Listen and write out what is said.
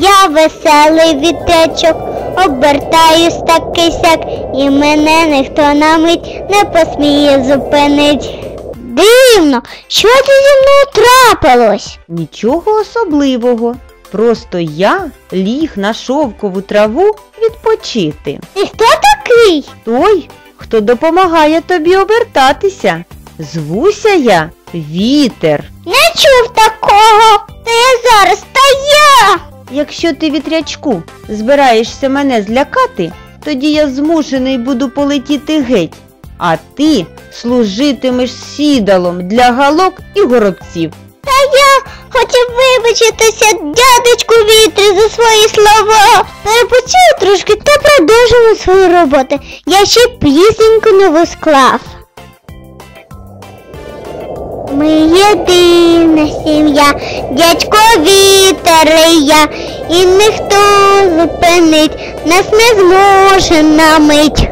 Я веселий вітрячок, обертаюсь так сяк, і мене ніхто на мить не посміє зупинить. Дивно, що це зі мною трапилось? Нічого особливого. Просто я ліг на шовкову траву відпочити. І хто такий? Той, хто допомагає тобі обертатися. Звуся я вітер. Не чув такого. Та я зараз. Якщо ти вітрячку збираєшся мене злякати, тоді я змушений буду полетіти геть, а ти служитимеш сідалом для галок і горобців. Та я хотів вибачитися дядечку вітрі за свої слова. Перепочив трошки та продовжимо свою роботу. Я ще пісеньку нову склав. Ми єдина сім'я, дядько вітер я, і ніхто зупинить нас не зможе на мить.